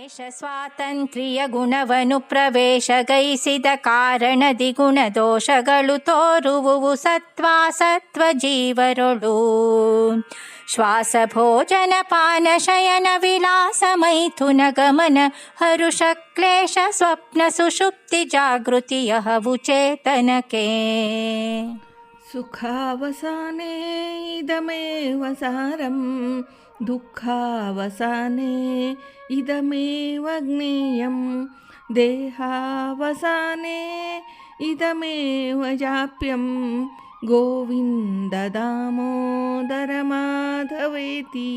ದೇಶ ಸ್ವಾತಂತ್ರ್ಯ ಗುಣವನು ಪ್ರವೇಶಗೈಸಿದ ಕಾರಣದಿ ಗುಣದೋಷಗಳು ತೋರುವುವು ಸತ್ವಾಸತ್ವ ಜೀವರೊಳು ಶ್ವಾಸ ಭೋಜನ ಪಾನ ಶಯನ ವಿಲಾಸ ಮೈಥುನ ಗಮನ ಹರುಷ ಕ್ಲೇಶ ಸ್ವಪ್ನ ಸುಷುಪ್ತಿ ಜಾಗೃತಿಯ ಹವು सुखावसाने इदमेव सारं दुःखावसाने इदमेव ज्ञेयं देहावसाने इदमेव जाप्यं गोविन्ददामोदरमाधवेति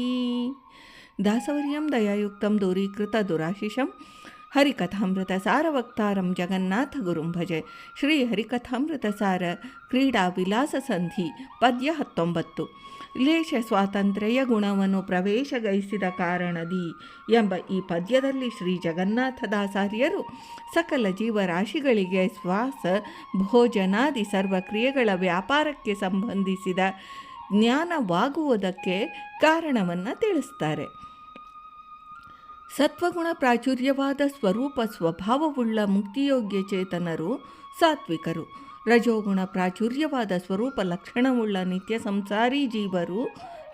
दासवर्यं दयायुक्तं दूरीकृतदुराशिषम् ದಾಸವರ್ಯಂ ಸಾರ ವಕ್ತಾರಂ ಜಗನ್ನಾಥ ಗುರುಂ ಭಜೆ. ಶ್ರೀ ಹರಿಕಥಾಮೃತ ಸಾರ ಕ್ರೀಡಾ ವಿಲಾಸ ಸಂಧಿ ಪದ್ಯ ಹತ್ತೊಂಬತ್ತು ಲೇಷ ಸ್ವಾತಂತ್ರ್ಯ ಗುಣವನ್ನು ಪ್ರವೇಶಗೈಸಿದ ಕಾರಣದಿ ಎಂಬ ಈ ಪದ್ಯದಲ್ಲಿ ಶ್ರೀ ಜಗನ್ನಾಥದಾಸಾರ್ಯರು ಸಕಲ ಜೀವರಾಶಿಗಳಿಗೆ ಶ್ವಾಸ, ಭೋಜನಾದಿ ಸರ್ವಕ್ರಿಯೆಗಳ ವ್ಯಾಪಾರಕ್ಕೆ ಸಂಬಂಧಿಸಿದ ಜ್ಞಾನವಾಗುವುದಕ್ಕೆ ಕಾರಣವನ್ನು ತಿಳಿಸ್ತಾರೆ. ಸತ್ವಗುಣ ಪ್ರಾಚುರ್ಯವಾದ ಸ್ವರೂಪ ಸ್ವಭಾವವುಳ್ಳ ಮುಕ್ತಿಯೋಗ್ಯ ಚೇತನರು ಸಾತ್ವಿಕರು. ರಜೋಗುಣ ಪ್ರಾಚುರ್ಯವಾದ ಸ್ವರೂಪ ಲಕ್ಷಣವುಳ್ಳ ನಿತ್ಯ ಸಂಸಾರಿ ಜೀವರು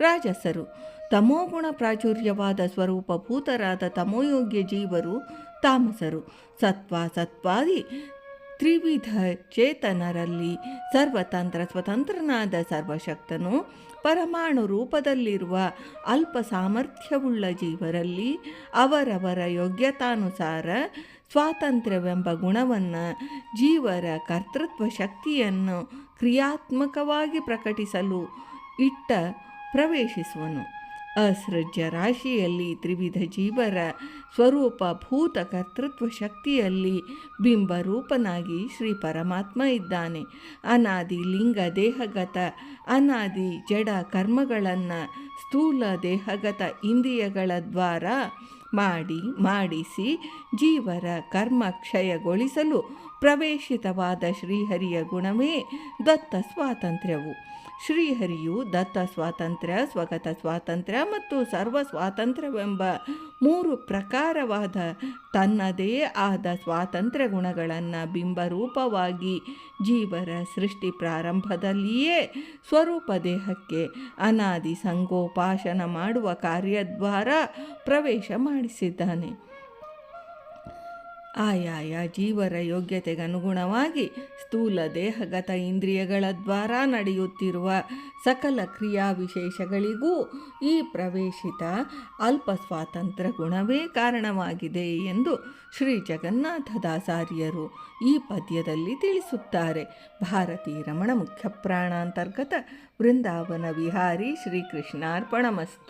ರಾಜಸರು. ತಮೋಗುಣ ಪ್ರಾಚುರ್ಯವಾದ ಸ್ವರೂಪ ಭೂತರಾದ ತಮೋಯೋಗ್ಯ ಜೀವರು ತಾಮಸರು. ಸತ್ವ ಸತ್ವಾದಿ ತ್ರಿವಿಧ ಚೇತನರಲ್ಲಿ ಸರ್ವತಂತ್ರ ಸ್ವತಂತ್ರನಾದ ಸರ್ವಶಕ್ತನು ಪರಮಾಣು ರೂಪದಲ್ಲಿರುವ ಅಲ್ಪ ಸಾಮರ್ಥ್ಯವುಳ್ಳ ಜೀವರಲ್ಲಿ ಅವರವರ ಯೋಗ್ಯತಾನುಸಾರ ಸ್ವಾತಂತ್ರ್ಯವೆಂಬ ಗುಣವನ್ನು ಜೀವರ ಕರ್ತೃತ್ವ ಶಕ್ತಿಯನ್ನು ಕ್ರಿಯಾತ್ಮಕವಾಗಿ ಪ್ರಕಟಿಸಲು ಇಟ್ಟ ಪ್ರವೇಶಿಸುವನು. ಅಸೃಜ್ಯ ರಾಶಿಯಲ್ಲಿ ತ್ರಿವಿಧ ಜೀವರ ಸ್ವರೂಪ ಭೂತ ಕರ್ತೃತ್ವ ಶಕ್ತಿಯಲ್ಲಿ ಬಿಂಬರೂಪನಾಗಿ ಶ್ರೀ ಪರಮಾತ್ಮ ಇದ್ದಾನೆ. ಅನಾದಿ ಲಿಂಗ ದೇಹಗತ, ಅನಾದಿ ಜಡ ಕರ್ಮಗಳನ್ನು ಸ್ಥೂಲ ದೇಹಗತ ಇಂದ್ರಿಯಗಳ ದ್ವಾರ ಮಾಡಿ, ಮಾಡಿಸಿ ಜೀವರ ಕರ್ಮ ಕ್ಷಯಗೊಳಿಸಲು ಪ್ರವೇಶಿತವಾದ ಶ್ರೀಹರಿಯ ಗುಣವೇ ದತ್ತ ಸ್ವಾತಂತ್ರ್ಯವು. ಶ್ರೀಹರಿಯು ದತ್ತ ಸ್ವಾತಂತ್ರ್ಯ, ಸ್ವಗತ ಸ್ವಾತಂತ್ರ್ಯ ಮತ್ತು ಸರ್ವ ಸ್ವಾತಂತ್ರ್ಯವೆಂಬ ಮೂರು ಪ್ರಕಾರವಾದ ತನ್ನದೇ ಆದ ಸ್ವಾತಂತ್ರ್ಯ ಗುಣಗಳನ್ನು ಬಿಂಬರೂಪವಾಗಿ ಜೀವರ ಸೃಷ್ಟಿ ಪ್ರಾರಂಭದಲ್ಲಿಯೇ ಸ್ವರೂಪ ದೇಹಕ್ಕೆ ಅನಾದಿ ಸಂಗೋಪಾಶನ ಮಾಡುವ ಕಾರ್ಯದ್ವಾರ ಪ್ರವೇಶ ಮಾಡಿಸಿದ್ದಾನೆ. ಆಯಾಯ ಜೀವರ ಯೋಗ್ಯತೆಗನುಗುಣವಾಗಿ ಸ್ಥೂಲ ದೇಹಗತ ಇಂದ್ರಿಯಗಳ ದ್ವಾರ ನಡೆಯುತ್ತಿರುವ ಸಕಲ ಕ್ರಿಯಾವಿಶೇಷಗಳಿಗೂ ಈ ಪ್ರವೇಶಿತ ಅಲ್ಪ ಸ್ವಾತಂತ್ರ್ಯ ಗುಣವೇ ಕಾರಣವಾಗಿದೆ ಎಂದು ಶ್ರೀ ಜಗನ್ನಾಥದಾಸಾರ್ಯರು ಈ ಪದ್ಯದಲ್ಲಿ ತಿಳಿಸುತ್ತಾರೆ. ಭಾರತೀ ರಮಣ ಮುಖ್ಯ ಪ್ರಾಣಾಂತರ್ಗತ ವೃಂದಾವನ ವಿಹಾರಿ ಶ್ರೀಕೃಷ್ಣಾರ್ಪಣಮಸ್ತು